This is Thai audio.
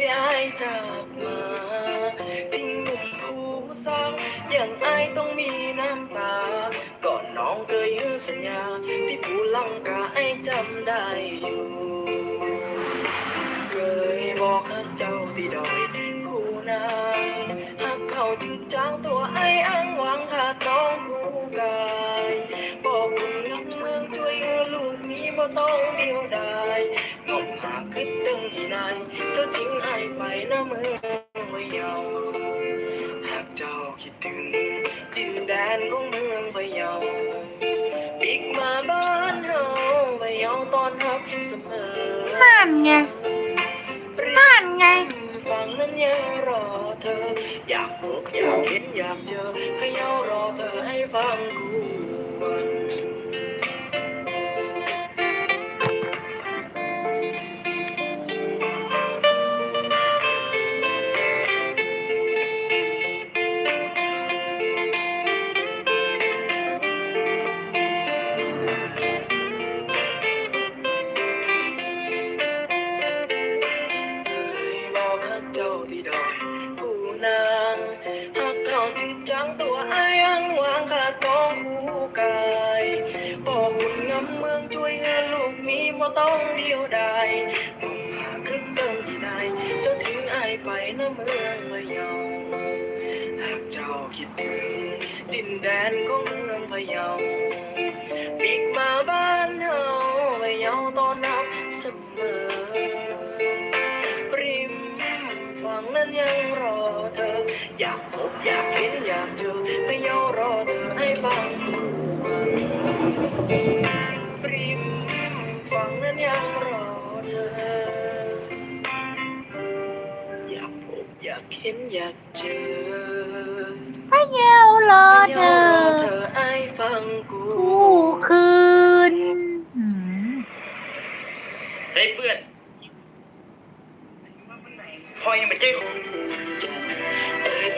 ที่อายจากมาทิ้งหนุ่มผู้สร้างอย่างอายต้องมีน้ำตา ก่อนน้องเคยให้อสัญญา ที่ผู้ลังกาไอจำได้อยู่เคยบอกรักเจ้าที่ดอยผู้นายหักเขาจุดจางตัวไออ้างหวังขาดน้องผู้กายบอกคุณนับเมืองช่วยเออลูกนี้บ่ต้องเดียวดายน้งหากคิด คิดถึง ดินแดนของเมืองพะเยาปีกมาบ้านเฮาพะเยาตอนฮับเสมอนั่นไงนั่นไงฟังนั้นยังรอเธอ อยากพบอยากเห็นอยากเจอให้ยารอเธอให้ฟังกู จังตัวไอ้ยังวางขาดกองคู่กายบอกหุ่นงำเมืองช่วยเงินลูกมีบ่ต้องเดียวดายมองหาขึ้นเติมที่ใดเจ้าทิ้งไอ้ายไปนะเมืองพะเยาหากเจ้าคิดถึง ดินแดนของเมืองพะเยาปีกมาบ้านเฮาพะเยาตอนนับเสมอริมฝั่งนั้นยังรอ ออยากพบอยากเห็นอยากเจอไม่ยอรอเธอให้ฟังริมฝั่งนั้นยังรอเธอ อยากพบอยากเห็นอยากเจอพะเยารอไม่เธยออรอเธอให้ฟังกูคู่คืนอืมเฮ้ยเพื่อนพอยังไม่ใจของ